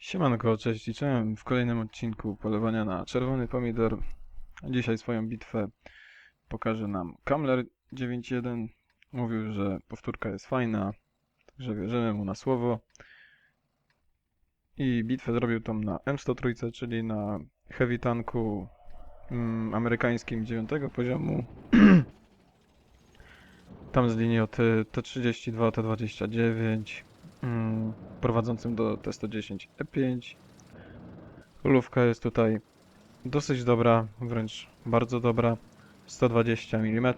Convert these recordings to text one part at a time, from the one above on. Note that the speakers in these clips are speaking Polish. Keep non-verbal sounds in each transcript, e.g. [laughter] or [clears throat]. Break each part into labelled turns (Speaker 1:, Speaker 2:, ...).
Speaker 1: Siemanko, cześć, liczyłem w kolejnym odcinku polowania na czerwony pomidor. Dzisiaj swoją bitwę pokaże nam Kamler 9.1. Mówił, że powtórka jest fajna, także wierzymy mu na słowo. I bitwę zrobił tą na M103, czyli na heavy tanku mm, amerykańskim 9 poziomu. [clears throat] Tam z linii od y, T32, T29 mm, prowadzącym do T110 E5. Rulówka jest tutaj dosyć dobra, wręcz bardzo dobra. 120 mm,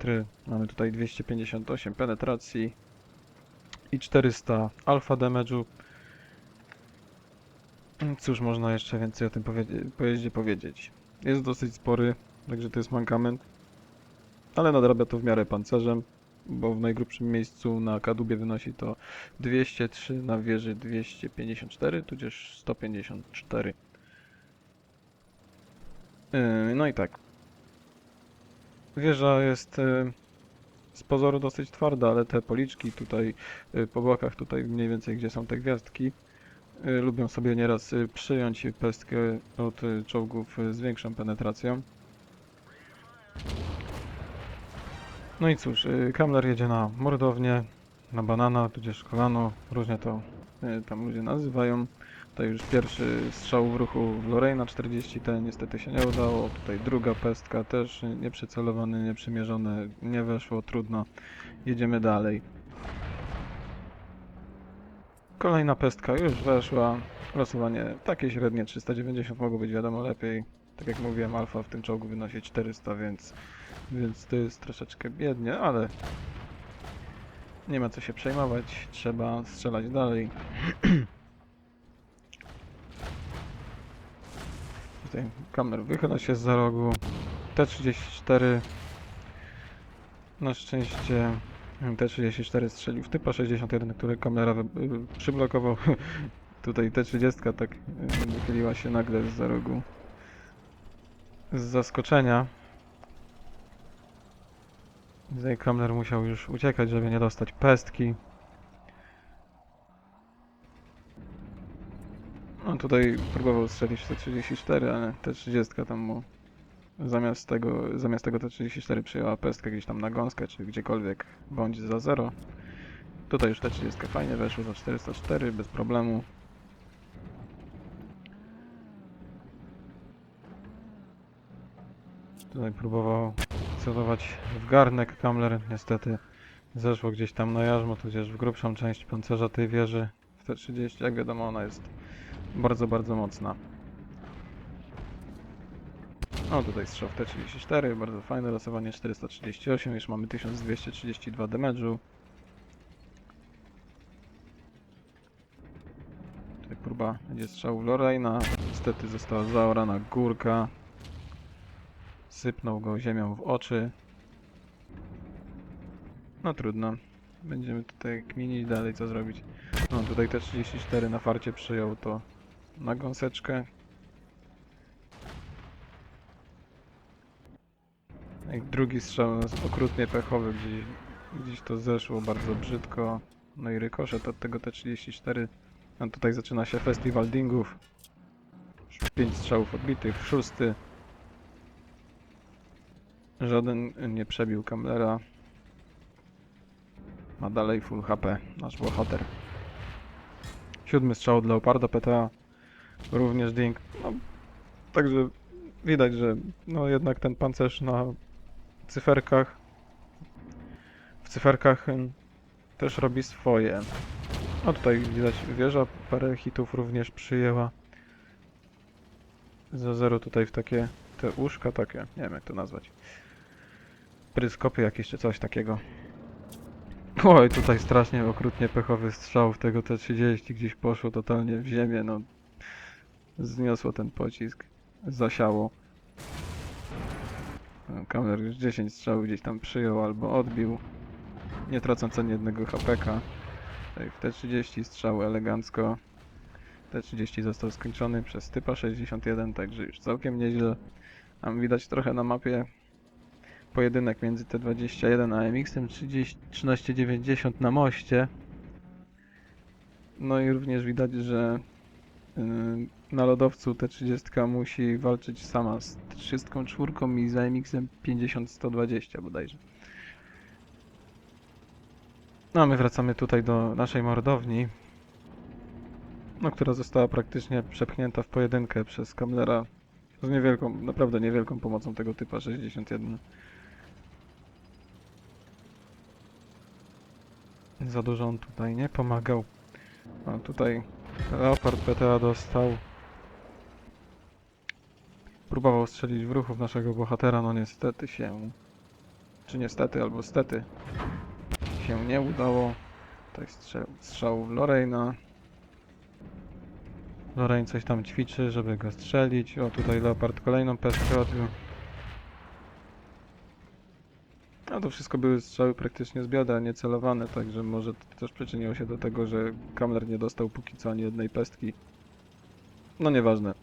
Speaker 1: mamy tutaj 258 penetracji i 400 alfa damage'u. Mm, Cóż można jeszcze więcej o tym pojeździe powiedzieć? Jest dosyć spory, także to jest mankament, ale nadrabia to w miarę pancerzem, bo w najgrubszym miejscu na kadłubie wynosi to 203 na wieży 254, tudzież 154. Yy, No i tak. Wieża jest yy, z pozoru dosyć twarda, ale te policzki tutaj yy, po bokach, tutaj mniej więcej gdzie są te gwiazdki, lubią sobie nieraz przyjąć pestkę od czołgów z większą penetracją. No i cóż, yy, Kamler jedzie na mordownię, na banana, tudzież kolano, różnie to y, tam ludzie nazywają. Tutaj już pierwszy strzał w ruchu w Lorraine 40T niestety się nie udało. Tutaj druga pestka też nieprzycelowany, nieprzymierzony, nie weszło, trudno. Jedziemy dalej. Kolejna pestka już weszła. Losowanie takie średnie 390 mogło być wiadomo lepiej. Tak jak mówiłem, alfa w tym czołgu wynosi 400, więc, więc to jest troszeczkę biednie, ale nie ma co się przejmować, trzeba strzelać dalej. [clears throat] Tutaj kamer wychyla się z za rogu. T34 na szczęście T34 strzelił w typa 61, który kamera przyblokował. [laughs] Tutaj T30 tak y, wychyliła się nagle z za rogu. Z zaskoczenia. Tutaj Kamler musiał już uciekać, żeby nie dostać pestki. No tutaj próbował strzelić T34, ale T30 tam mu zamiast tego, zamiast tego T34 przyjęła pestkę gdzieś tam na gąskę, czy gdziekolwiek bądź za 0. Tutaj już T30 fajnie weszło za 404 bez problemu. Tutaj próbował celować w garnek Kamler, niestety zeszło gdzieś tam na jarzmo, tudzież w grubszą część pancerza tej wieży w T30, jak wiadomo ona jest bardzo, bardzo mocna. O, tutaj strzał w T34, bardzo fajne losowanie 438, już mamy 1232 damage'u. Tutaj próba będzie strzału w Lorraina, niestety została zaorana górka. Sypnął go ziemią w oczy. No trudno. Będziemy tutaj kminić dalej co zrobić. No tutaj te 34 na farcie przyjął to na gąseczkę. Jak drugi strzał okrutnie pechowy, gdzieś, gdzieś to zeszło bardzo brzydko. No i rykoszet od tego T34. No tutaj zaczyna się festiwal dingów. 5 strzałów odbitych, szósty. Żaden nie przebił Kamlera. Ma dalej full HP, nasz bohater. Siódmy strzał od Leoparda PTA. Również ding. No, także widać, że no jednak ten pancerz na cyferkach w cyferkach ym, też robi swoje. No tutaj widać wieża, parę hitów również przyjęła. Za zero tutaj w takie te uszka takie, nie wiem jak to nazwać. Pryskopy jakieś czy coś takiego. Oj, tutaj strasznie okrutnie pechowy strzał w tego T30 gdzieś poszło totalnie w ziemię, no. Zniosło ten pocisk. Zasiało. No, Kamer już 10 strzałów gdzieś tam przyjął albo odbił. Nie tracąc ani jednego HPK. W T30 strzał elegancko. T30 został skończony przez typa 61, także już całkiem nieźle. Tam widać trochę na mapie pojedynek między T21 a MX-em 30 1390 na moście. No i również widać, że na lodowcu T30 musi walczyć sama z 34 i z AMX-em 50-120 bodajże. No a my wracamy tutaj do naszej mordowni, no, która została praktycznie przepchnięta w pojedynkę przez Kamlera z niewielką, naprawdę niewielką pomocą tego typa 61. Za dużo on tutaj nie pomagał. A tutaj Leopard PTA dostał. Próbował strzelić w ruchów naszego bohatera, no niestety się... Czy niestety, albo stety się nie udało. Tutaj strzał, strzał w Lorraina. Lorraine coś tam ćwiczy, żeby go strzelić. O, tutaj Leopard kolejną pestkę odbił. To wszystko były strzały praktycznie z biodra, niecelowane, także może to też przyczyniło się do tego, że Kamler nie dostał póki co ani jednej pestki. No nieważne.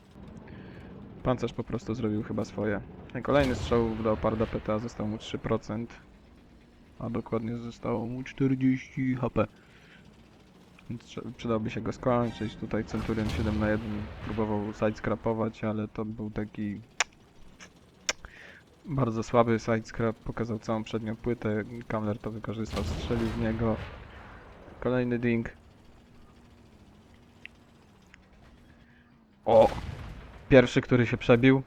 Speaker 1: Pancerz po prostu zrobił chyba swoje. Kolejny strzał w Leoparda PTA został mu 3%, a dokładnie zostało mu 40 HP. Więc przydałoby się go skończyć. Tutaj Centurion 7 na 1 próbował sidescrapować, ale to był taki bardzo słaby sidescrap, pokazał całą przednią płytę, Kamler to wykorzystał, strzelił w niego. Kolejny ding. O! Pierwszy, który się przebił,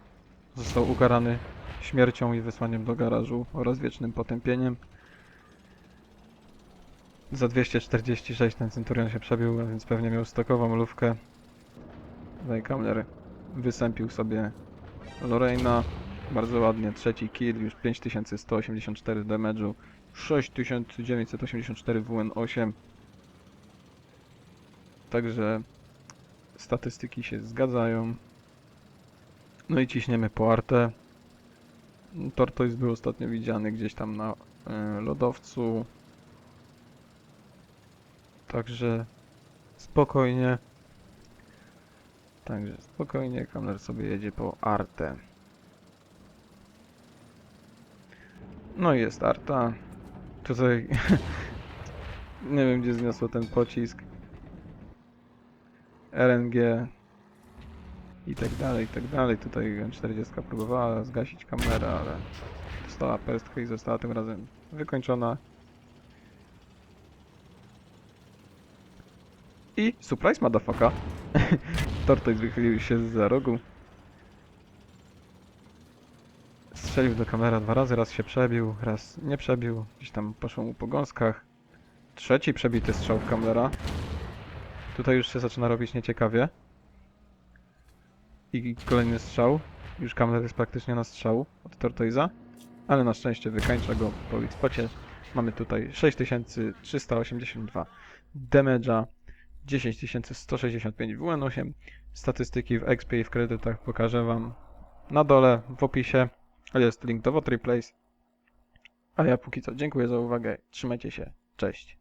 Speaker 1: został ukarany śmiercią i wysłaniem do garażu oraz wiecznym potępieniem. Za 246 ten Centurion się przebił, więc pewnie miał stokową lówkę. Tutaj Kamler wysępił sobie Lorraina. Bardzo ładnie, trzeci kill, już 5184 damage'u, 6984 WN8. Także statystyki się zgadzają. No i ciśniemy po artę. Tortoise był ostatnio widziany gdzieś tam na e, lodowcu. Także spokojnie. Także spokojnie, kamer sobie jedzie po artę. No i jest arta. Tutaj [laughs] nie wiem gdzie zniosło ten pocisk. RNG i tak dalej, i tak dalej. Tutaj M40 próbowała zgasić kamerę, ale dostała pestkę i została tym razem wykończona. I surprise motherfucker. [laughs] Tortoise wychylił się za rogu. Strzelił do kamera dwa razy, raz się przebił, raz nie przebił. Gdzieś tam poszło mu po gąskach. Trzeci przebity strzał w kamera. Tutaj już się zaczyna robić nieciekawie. I kolejny strzał. Już kamer jest praktycznie na strzał od Tortoiza. Ale na szczęście wykańcza go po spocie. Mamy tutaj 6382 damage'a, 10165 WN8. Statystyki w XP i w kredytach pokażę Wam na dole w opisie. Jest link do Vote Replace. A ja póki co dziękuję za uwagę. Trzymajcie się. Cześć.